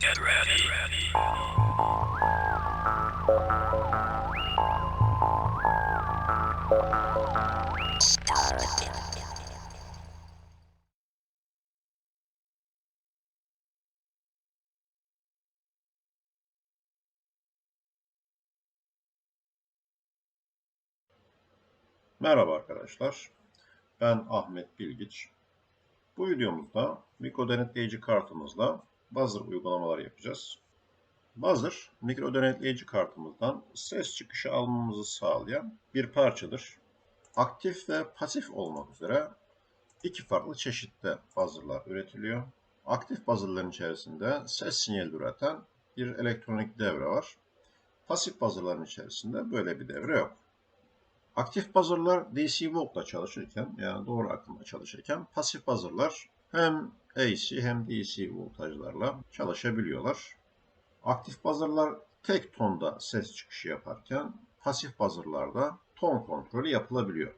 Get ready. Merhaba arkadaşlar. Ben Ahmet Bilgiç. Bu videomuzda mikro denetleyici kartımızla buzzer uygulamaları yapacağız. Buzzer, mikro denetleyici kartımızdan ses çıkışı almamızı sağlayan bir parçadır. Aktif ve pasif olmak üzere iki farklı çeşitte buzzer'lar üretiliyor. Aktif buzzer'ların içerisinde ses sinyali üreten bir elektronik devre var. Pasif buzzer'ların içerisinde böyle bir devre yok. Aktif buzzer'lar DC voltla çalışırken yani doğru akımla çalışırken pasif buzzer'lar hem AC hem DC voltajlarla çalışabiliyorlar. Aktif buzzer'lar tek tonda ses çıkışı yaparken pasif buzzer'larda ton kontrolü yapılabiliyor.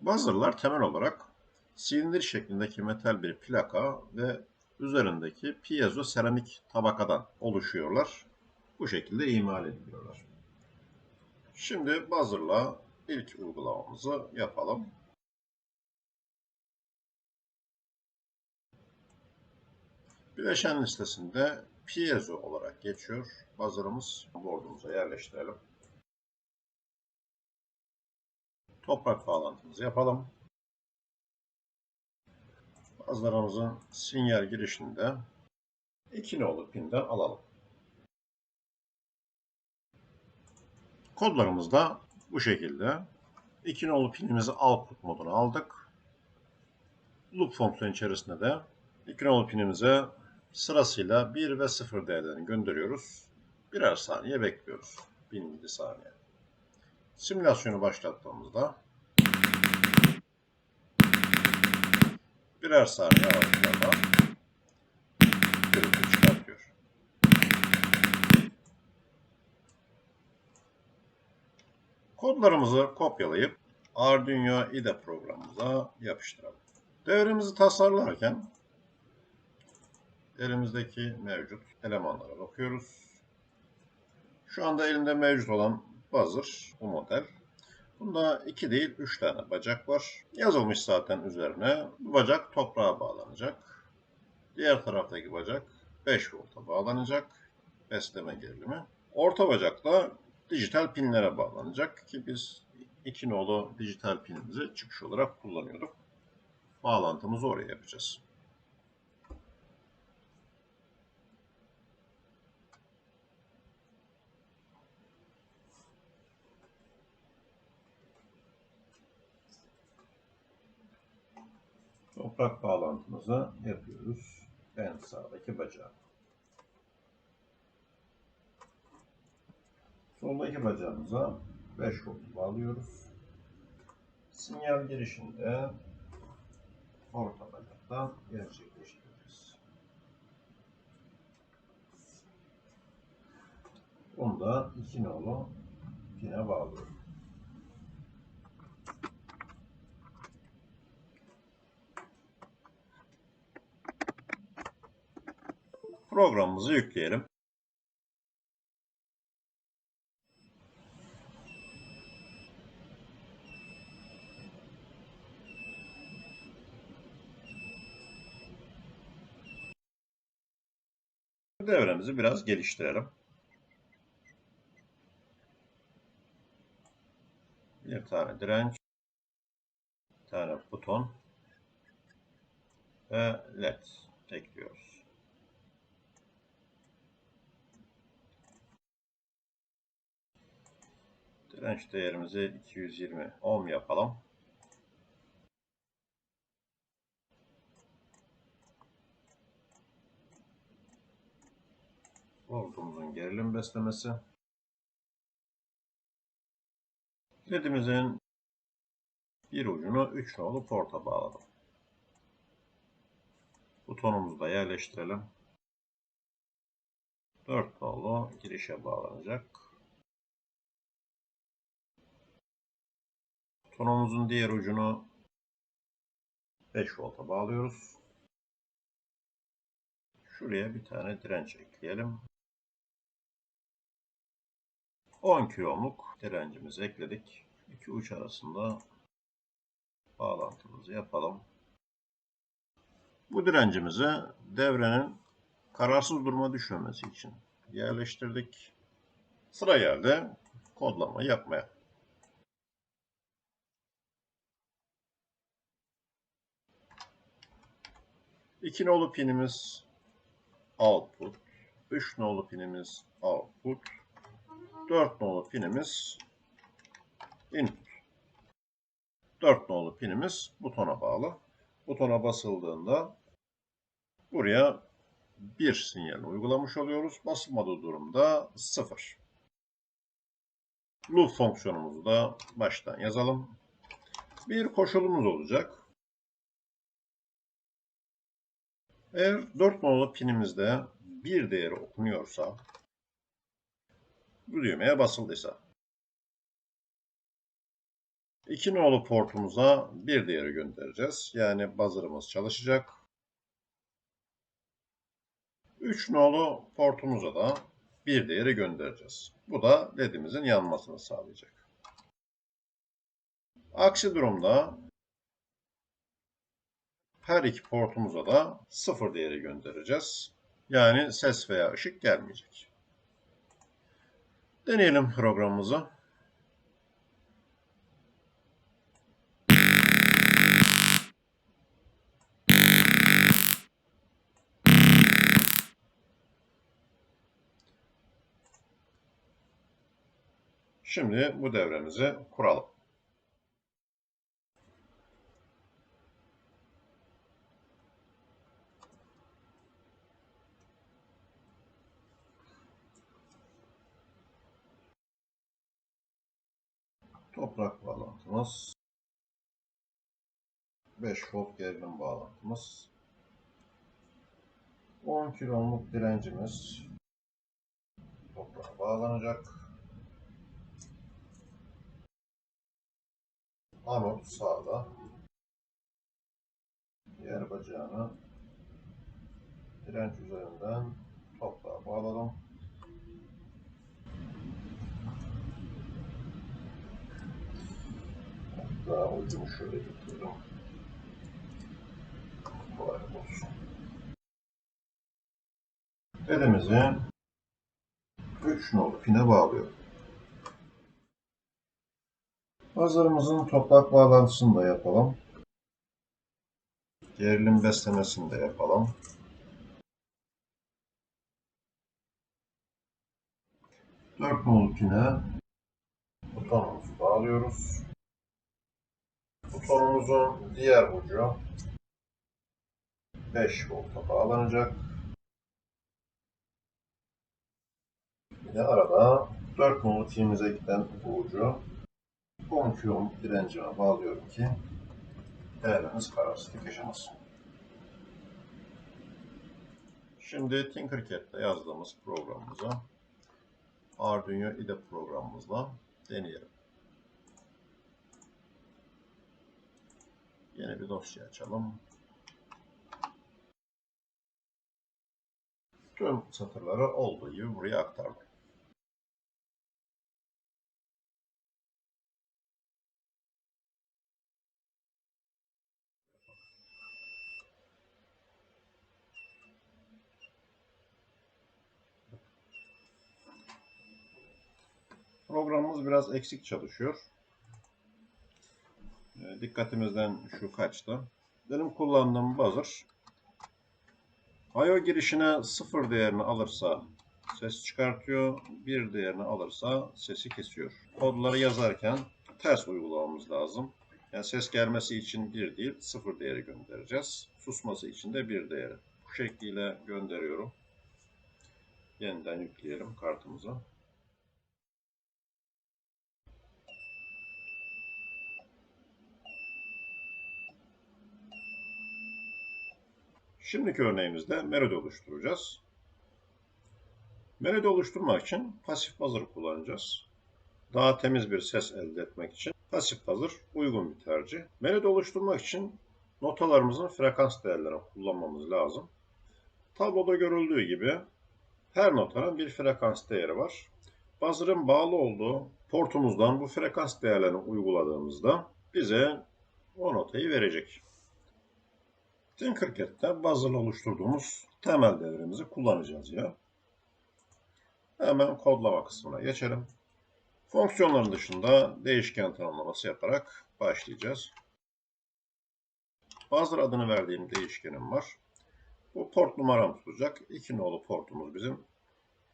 Buzzer'lar temel olarak silindir şeklindeki metal bir plaka ve üzerindeki piezo seramik tabakadan oluşuyorlar. Bu şekilde imal ediliyorlar. Şimdi buzzer'la ilk uygulamamızı yapalım. Bileşen listesinde piezo olarak geçiyor. Buzzer'ımız board'umuza yerleştirelim. Toprak bağlantımızı yapalım. Buzzer'ımızın sinyal girişinde 2 nolu pinden alalım. Kodlarımız da bu şekilde. 2 nolu pinimizi output moduna aldık. Loop fonksiyonu içerisinde de 2 nolu pinimize sırasıyla 1 ve 0 değerlerini gönderiyoruz. Birer saniye bekliyoruz. 1000 milisaniye. Simülasyonu başlattığımızda birer saniye aralıklarla görüntü çıkartıyor. Kodlarımızı kopyalayıp Arduino IDE programımıza yapıştıralım. Devremizi tasarlarken elimizdeki mevcut elemanlara bakıyoruz. Şu anda elimde mevcut olan buzzer bu model. Bunda iki değil üç tane bacak var. Yazılmış zaten üzerine. Bu bacak toprağa bağlanacak. Diğer taraftaki bacak 5 volta bağlanacak. Besleme gerilimi. Orta bacakla dijital pinlere bağlanacak ki biz iki nolu dijital pinimizi çıkış olarak kullanıyorduk. Bağlantımızı oraya yapacağız. Toprak bağlantımızı yapıyoruz. En sağdaki bacağı. Soldaki bacağımıza 5 volt bağlıyoruz. Sinyal girişinde orta bacaktan gerçekleştireceğiz. Bunu da 2 nolu pine bağlıyorum. Programımızı yükleyelim. Devremizi biraz geliştirelim. Bir tane direnç, bir tane buton ve led ekliyoruz. Direnç değerimizi 220 ohm yapalım. Voltumuzun gerilim beslemesi. LED'imizin bir ucunu 3 nolu porta bağladım. Butonumuzu da yerleştirelim. 4 nolu girişe bağlanacak. Butonumuzun diğer ucunu 5 volta bağlıyoruz. Şuraya bir tane direnç ekleyelim. 10 kilomluk direncimizi ekledik. İki uç arasında bağlantımızı yapalım. Bu direncimizi devrenin kararsız duruma düşmemesi için yerleştirdik. Sıra geldi kodlama yapmaya. İki nolu pinimiz output, 3 nolu pinimiz output, 4 nolu pinimiz input. 4 nolu pinimiz butona bağlı. Butona basıldığında buraya 1 sinyalini uygulamış oluyoruz. Basılmadığı durumda 0. Loop fonksiyonumuzu da baştan yazalım. Bir koşulumuz olacak. Eğer 4 nolu pinimizde bir değeri okunuyorsa, bu düğmeye basıldıysa, 2 nolu portumuza bir değeri göndereceğiz. Yani buzzer'ımız çalışacak. 3 nolu portumuza da bir değeri göndereceğiz. Bu da ledimizin yanmasını sağlayacak. Aksi durumda her iki portumuza da sıfır değeri göndereceğiz. Yani ses veya ışık gelmeyecek. Deneyelim programımızı. Şimdi bu devremizi kuralım. Toprak bağlantımız. 5 volt gerilim bağlantımız. 10 kiloluk direncimiz toprağa bağlanacak. Anot sağda. Diğer bacağını direnç üzerinden toprağa bağladım. Ucumu şöyle getirdim. Kolay olsun. Elimizi 3 nolu pine bağlıyorum. Hazırımızın toprak bağlantısını da yapalım. Gerilim beslemesini de yapalım. Dört nolu pine butonumuzu bağlıyoruz. Butonumuzun diğer ucu 5 volta bağlanacak. Bir de arada 4 nolu timize giden bu ucu 10 kilo direncime bağlıyorum ki değerleriniz kararsızlık yaşamasın. Şimdi Tinkercad'de yazdığımız programımıza Arduino IDE programımızla deneyelim. Yeni bir dosya açalım. Tüm satırları olduğu gibi buraya aktardım. Programımız biraz eksik çalışıyor. Dikkatimizden şu kaçtı. Benim kullandığım buzzer I.O. girişine sıfır değerini alırsa ses çıkartıyor, bir değerini alırsa sesi kesiyor. Kodları yazarken ters uygulamamız lazım. Yani ses gelmesi için bir değil, sıfır değeri göndereceğiz. Susması için de bir değeri. Bu şekliyle gönderiyorum. Yeniden yükleyelim kartımıza. Şimdiki örneğimizde melodi oluşturacağız. Melodi oluşturmak için pasif buzzer kullanacağız. Daha temiz bir ses elde etmek için pasif buzzer uygun bir tercih. Melodi oluşturmak için notalarımızın frekans değerlerini kullanmamız lazım. Tabloda görüldüğü gibi her notanın bir frekans değeri var. Buzzer'ın bağlı olduğu portumuzdan bu frekans değerlerini uyguladığımızda bize o notayı verecek. Tinkercad'de buzzer'la oluşturduğumuz temel devremizi kullanacağız ya. Hemen kodlama kısmına geçelim. Fonksiyonların dışında değişken tanımlaması yaparak başlayacağız. Buzzer adını verdiğim değişkenim var. Bu port numaram tutacak. 2 nolu portumuz bizim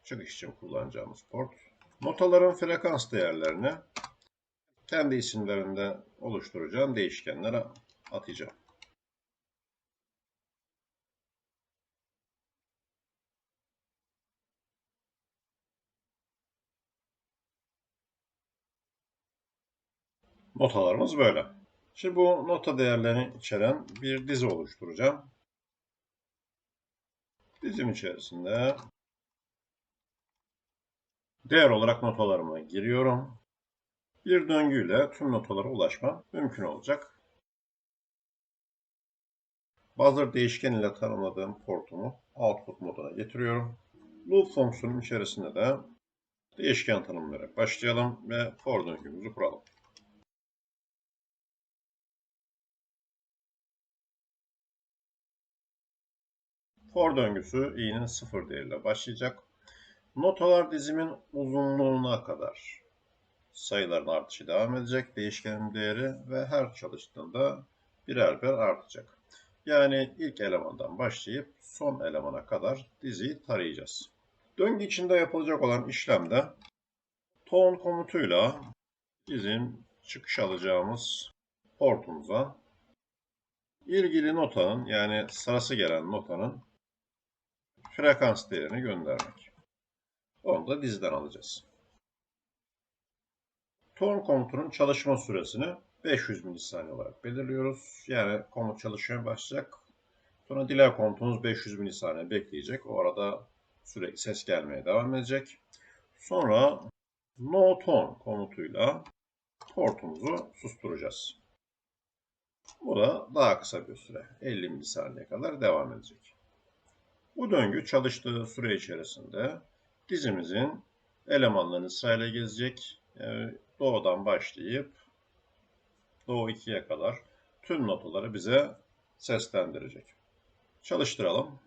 çıkış için kullanacağımız port. Notaların frekans değerlerini kendi isimlerinde oluşturacağım değişkenlere atacağım. Notalarımız böyle. Şimdi bu nota değerlerini içeren bir dizi oluşturacağım. Dizim içerisinde değer olarak notalarıma giriyorum. Bir döngüyle tüm notalara ulaşmam mümkün olacak. Buzzer değişken ile tanımladığım portumu output moduna getiriyorum. Loop fonksiyonun içerisinde de değişken tanımlayarak başlayalım ve for döngümüzü kuralım. For döngüsü i'nin sıfır değeriyle başlayacak. Notalar dizimin uzunluğuna kadar sayıların artışı devam edecek. Değişkenin değeri ve her çalıştığında birer birer artacak. Yani ilk elemandan başlayıp son elemana kadar diziyi tarayacağız. Döngü içinde yapılacak olan işlemde tone komutuyla bizim çıkış alacağımız portumuza ilgili notanın yani sırası gelen notanın frekans değerini göndermek. Onu da diziden alacağız. Tone komutunun çalışma süresini 500 milisaniye olarak belirliyoruz. Yani komut çalışmaya başlayacak. Sonra delay komutumuz 500 milisaniye bekleyecek. O arada sürekli ses gelmeye devam edecek. Sonra no tone komutuyla portumuzu susturacağız. Bu da daha kısa bir süre. 50 milisaniye kadar devam edecek. Bu döngü çalıştığı süre içerisinde dizimizin elemanlarını sırayla gezecek. Yani doğudan başlayıp doğu 2'ye kadar tüm notaları bize seslendirecek. Çalıştıralım.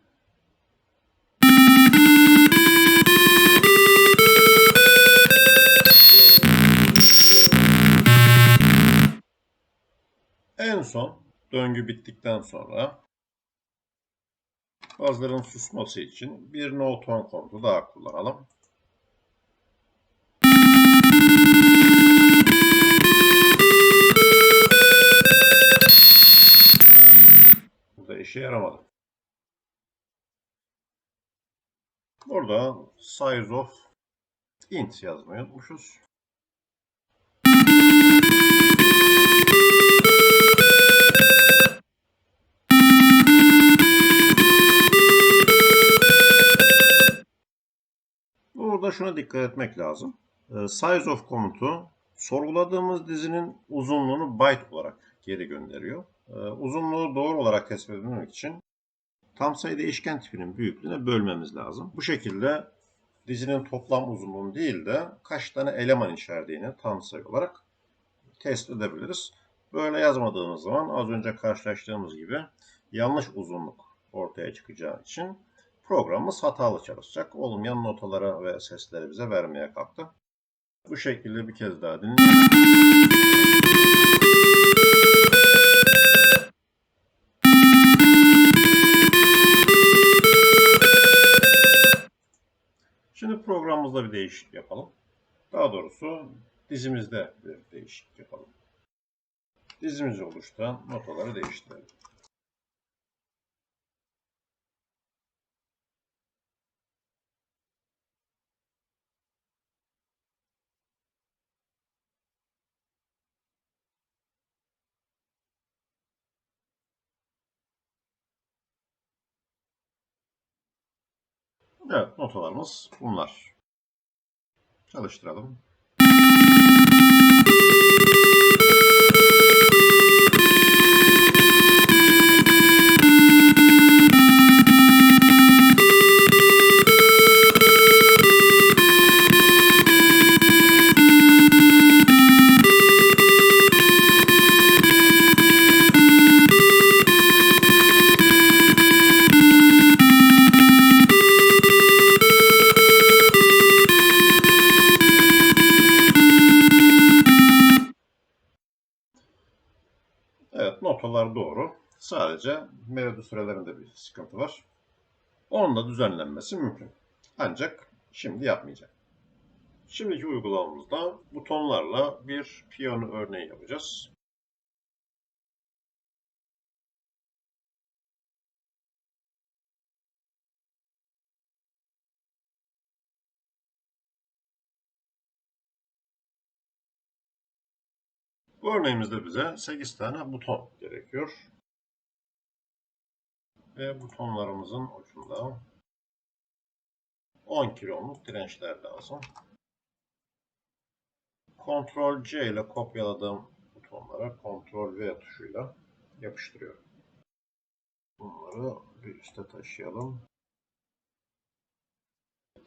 En son döngü bittikten sonra bazıların susması için bir no tone komutu daha kullanalım. Bu da işe yaramadı. Burada size of int yazmayı unutmuşuz. Burada şuna dikkat etmek lazım. Ee, Size of komutu sorguladığımız dizinin uzunluğunu byte olarak geri gönderiyor. Ee, Uzunluğu doğru olarak tespit etmek için tam sayı değişken tipinin büyüklüğüne bölmemiz lazım. Bu şekilde dizinin toplam uzunluğunu değil de kaç tane eleman içerdiğini tam sayı olarak tespit edebiliriz. Böyle yazmadığımız zaman az önce karşılaştığımız gibi yanlış uzunluk ortaya çıkacağı için programımız hatalı çalışacak. Olmayan notalara ve sesleri bize vermeye kalktı. Bu şekilde bir kez daha dinleyelim. Şimdi programımızda bir değişiklik yapalım. Daha doğrusu dizimizde bir değişiklik yapalım. Dizimizi oluşturan notaları değiştirelim. Evet, notalarımız bunlar. Çalıştıralım. Melodi sürelerinde bir sıkıntı var. Onun da düzenlenmesi mümkün. Ancak şimdi yapmayacağım. Şimdiki uygulamamızda butonlarla bir piyano örneği yapacağız. Bu örneğimizde bize 8 tane buton gerekiyor. Ve butonlarımızın ucunda 10 kiloluk dirençler lazım. Ctrl C ile kopyaladığım butonlara Ctrl V tuşuyla yapıştırıyorum. Bunları bir üste taşıyalım.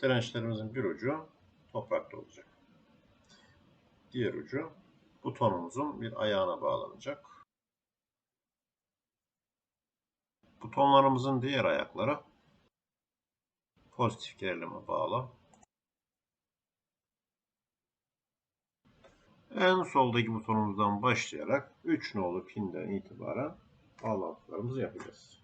Dirençlerimizin bir ucu toprakta olacak. Diğer ucu butonumuzun bir ayağına bağlanacak. Butonlarımızın diğer ayakları pozitif gerilime bağlı. En soldaki butonumuzdan başlayarak 3 nolu pinden itibaren bağlantılarımızı yapacağız.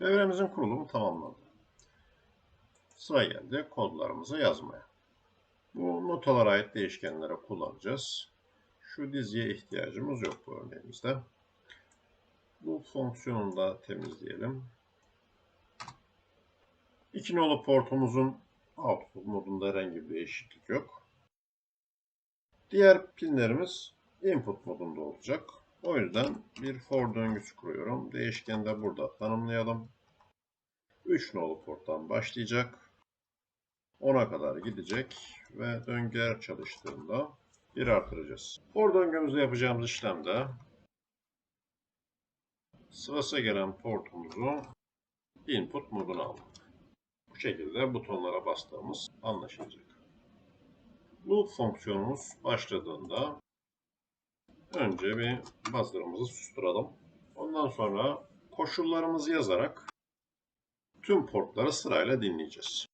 Devremizin kurulumu tamamlandı. Sıra geldi kodlarımızı yazmaya. Bu notalara ait değişkenlere kullanacağız. Şu diziye ihtiyacımız yok bu örneğimizde. Bu fonksiyonu da temizleyelim. İki nolu portumuzun output modunda herhangi bir değişiklik yok. Diğer pinlerimiz input modunda olacak. O yüzden bir for döngüsü kuruyorum. Değişkeni de burada tanımlayalım. 3 nolu porttan başlayacak. 10'a kadar gidecek ve döngüler çalıştığında bir artıracağız. For döngümüzde yapacağımız işlemde sırası gelen portumuzu input moduna aldık. Bu şekilde butonlara bastığımız anlaşılacak. Loop fonksiyonumuz başladığında önce bir buzzer'ımızı susturalım. Ondan sonra koşullarımızı yazarak tüm portları sırayla dinleyeceğiz.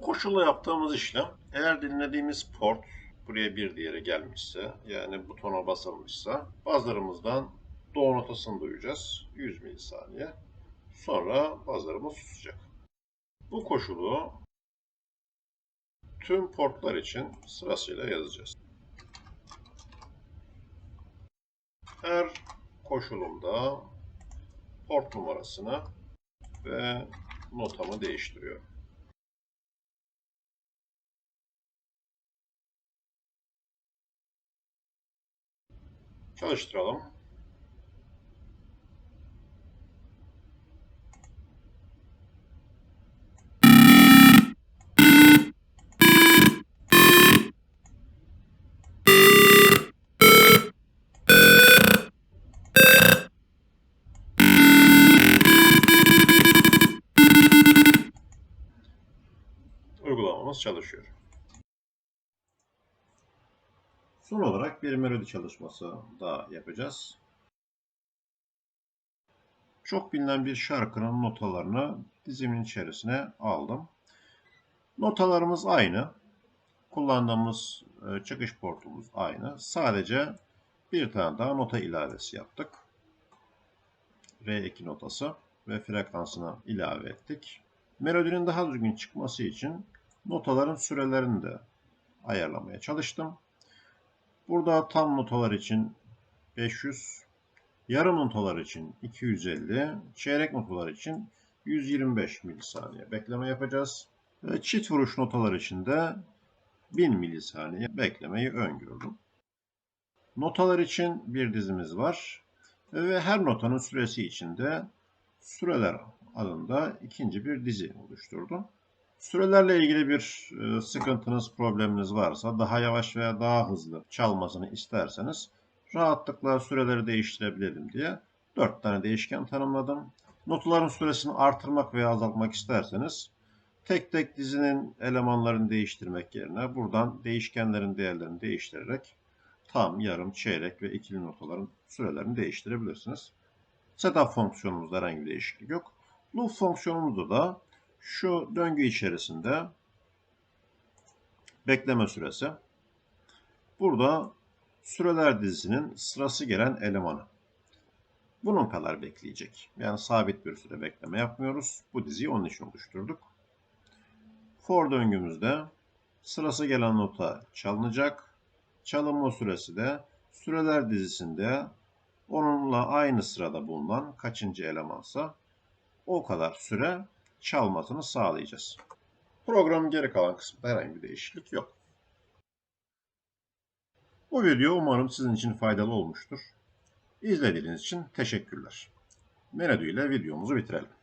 Bu koşulla yaptığımız işlem eğer dinlediğimiz port buraya bir diğeri gelmişse yani butona basılmışsa buzzer'ımızdan do notasını duyacağız 100 milisaniye. Sonra buzzer'ımız susacak. Bu koşulu tüm portlar için sırasıyla yazacağız. Her koşulumda port numarasını ve notamı değiştiriyorum. Çalıştıralım. Uygulamamız çalışıyor. Son olarak bir melodi çalışması daha yapacağız. Çok bilinen bir şarkının notalarını dizimin içerisine aldım. Notalarımız aynı. Kullandığımız e, çıkış portumuz aynı. Sadece bir tane daha nota ilavesi yaptık. R2 notası ve frekansını ilave ettik. Melodinin daha düzgün çıkması için notaların sürelerini de ayarlamaya çalıştım. Burada tam notalar için 500, yarım notalar için 250, çeyrek notalar için 125 milisaniye bekleme yapacağız. Ve çift vuruş notalar için de 1000 milisaniye beklemeyi öngörüldüm. Notalar için bir dizimiz var ve her notanın süresi içinde süreler adında ikinci bir dizi oluşturdum. Sürelerle ilgili bir e, sıkıntınız, probleminiz varsa daha yavaş veya daha hızlı çalmasını isterseniz rahatlıkla süreleri değiştirebilirim diye 4 tane değişken tanımladım. Notaların süresini artırmak veya azaltmak isterseniz tek tek dizinin elemanlarını değiştirmek yerine buradan değişkenlerin değerlerini değiştirerek tam, yarım, çeyrek ve ikili notaların sürelerini değiştirebilirsiniz. Setup fonksiyonumuzda herhangi bir değişiklik yok. Loop fonksiyonumuzda da şu döngü içerisinde bekleme süresi. Burada süreler dizisinin sırası gelen elemanı. Bunun kadar bekleyecek. Yani sabit bir süre bekleme yapmıyoruz. Bu diziyi onun için oluşturduk. For döngümüzde sırası gelen nota çalınacak. Çalınma süresi de süreler dizisinde onunla aynı sırada bulunan kaçıncı elemansa o kadar süre çalmasını sağlayacağız. Programın geri kalan kısmında herhangi bir değişiklik yok. Bu video umarım sizin için faydalı olmuştur. İzlediğiniz için teşekkürler. Menüdü ile videomuzu bitirelim.